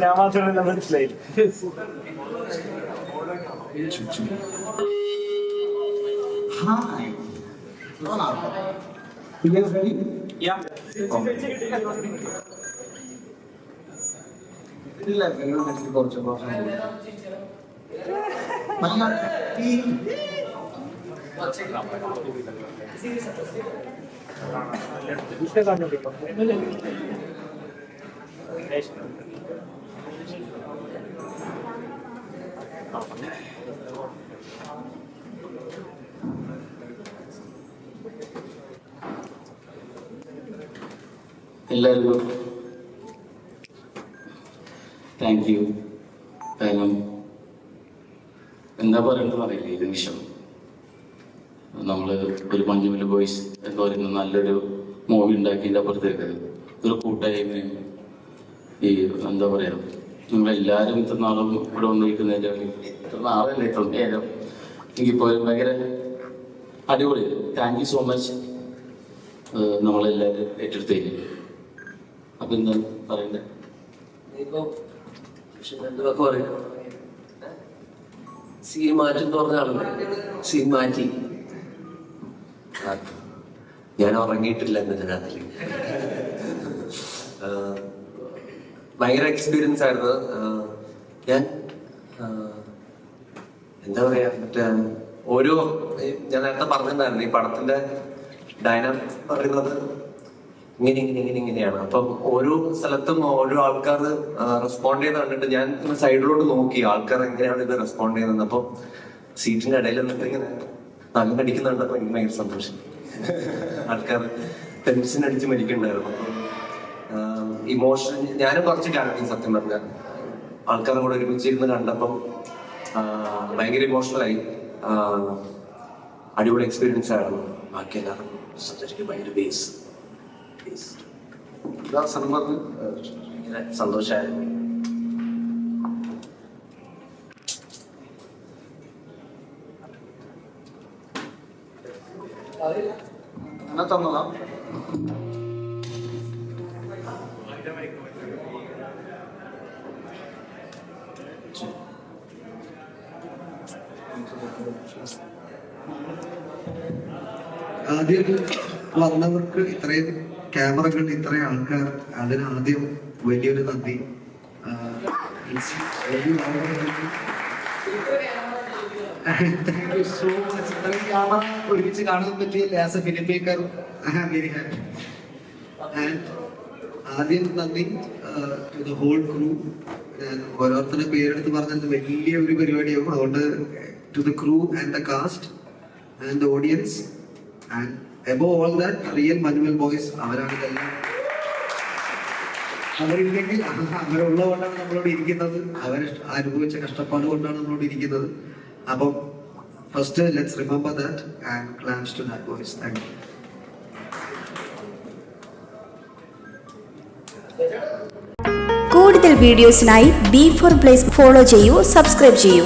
ഞാൻ മാത്രമല്ല മനസ്സിലായി. Hi. Ronald. You guys ready? ഇതില്ല വെള്ളം വെച്ചിട്ട് കുറച്ച് കുറച്ച് നല്ല ടീ എല്ലാവർക്കും താങ്ക് യു കാരണം എന്താ പറയണ്ടെന്ന് അറിയില്ല ഈ നിമിഷം. നമ്മൾ ഒരു മഞ്ഞുമല ബോയ്സ് എന്ന് പറയുന്ന നല്ലൊരു മൂവി ഉണ്ടാക്കിയതിന്റെ അപ്പുറത്തേക്ക് ഒരു കൂട്ടായ്മയും ഈ എന്താ പറയാ നിങ്ങളെല്ലാവരും ഇത്ര നാളും ഇവിടെ വന്നിരിക്കുന്നതിന്റെ ഇത്ര നാളല്ല ഇത്ര നേരം എനിക്കിപ്പോഴും ഭയങ്കര അടിപൊളി താങ്ക് യു സോ മച്ച് നമ്മളെല്ലാവരും ഏറ്റെടുത്തേക്ക് അപ്പൊ എന്താ പറയണ്ടേ? ഇപ്പൊ എന്തൊക്കെ പറയും സീൻ മാറ്റി എന്ന് പറഞ്ഞ മാറ്റി. ഞാൻ ഉറങ്ങിയിട്ടില്ല എന്നിട്ട് രാത്രി ഭയങ്കര എക്സ്പീരിയൻസ് ആയിരുന്നു. ഞാൻ എന്താ പറയാ മറ്റേ ഓരോ ഞാൻ നേരത്തെ പറഞ്ഞിട്ടുണ്ടായിരുന്നു ഈ പടത്തിന്റെ ഡൈനാമിക്സ് പറയുന്നത് ഇങ്ങനെ ഇങ്ങനെ ഇങ്ങനെ ഇങ്ങനെയാണ്. അപ്പം ഓരോ സ്ഥലത്തും ഓരോ ആൾക്കാർ റെസ്പോണ്ട് ചെയ്ത് കണ്ടിട്ട് ഞാൻ സൈഡിലോട്ട് നോക്കി ആൾക്കാർ എങ്ങനെയാണ് ഇത് റെസ്പോണ്ട് ചെയ്യുന്നത്. അപ്പം സീറ്റിന്റെ ഇടയിൽ നിന്നിട്ട് ഇങ്ങനെ നല്ല അടിക്കുന്നുണ്ടപ്പോ എനിക്ക് ഭയങ്കര സന്തോഷം. ആൾക്കാർ ടെൻഷൻ അടിച്ച് മരിക്കണ്ടായിരുന്നു ഇമോഷൻ ഞാനും കുറച്ച് കരഞ്ഞു സത്യം പറഞ്ഞാൽ ആൾക്കാരുടെ കൂടെ ഒരുമിച്ച് ഇരുന്ന് കണ്ടപ്പം ഭയങ്കര ഇമോഷണലായി അടിപൊളി എക്സ്പീരിയൻസ് ആയിരുന്നു. ബാക്കി എല്ലാവരും സന്തോഷിക്കും ഭയങ്കര ബേസ് ബേസ് ഇതാ സിനിമ ഭയങ്കര സന്തോഷമായിരുന്നു അങ്ങനെ തന്നതാ. ആദ്യം വന്നവർക്ക് ഇത്രയും ക്യാമറകൾ ഇത്രയും ആൾക്കാർ അതിന് ആദ്യം വലിയൊരു നന്ദി. താങ്ക് യു സോ മച്ച് ഇത്രയും ക്യാമറ ഒരുമിച്ച് കാണാൻ പറ്റിയില്ല as a film maker I am very happy and ആദ്യം നന്ദി ടു ദ ഹോൾ ക്രൂ ഞാൻ ഓരോരുത്തരുടെ പേരെടുത്ത് പറഞ്ഞത് വലിയ ഒരു പരിപാടിയാകും അതുകൊണ്ട് to the crew and the cast and the audience and above all that real Manuel boys അവരാണ് ഇതെല്ലാം. അവരില്ലെങ്കിൽ അവരുള്ളതുകൊണ്ടാണ് നമ്മളോട് ഇരിക്കുന്നത്. അവർ അനുഭവിച്ച കഷ്ടപ്പാട് കൊണ്ടാണ് നമ്മളോട് ഇരിക്കുന്നത്. അപ്പം first let's remember that and claps to that boys thank you കൂടുതൽ വീഡിയോസിനായി ബി ഫോർ പ്ലേസ് ഫോളോ ചെയ്യൂ സബ്സ്ക്രൈബ് ചെയ്യൂ.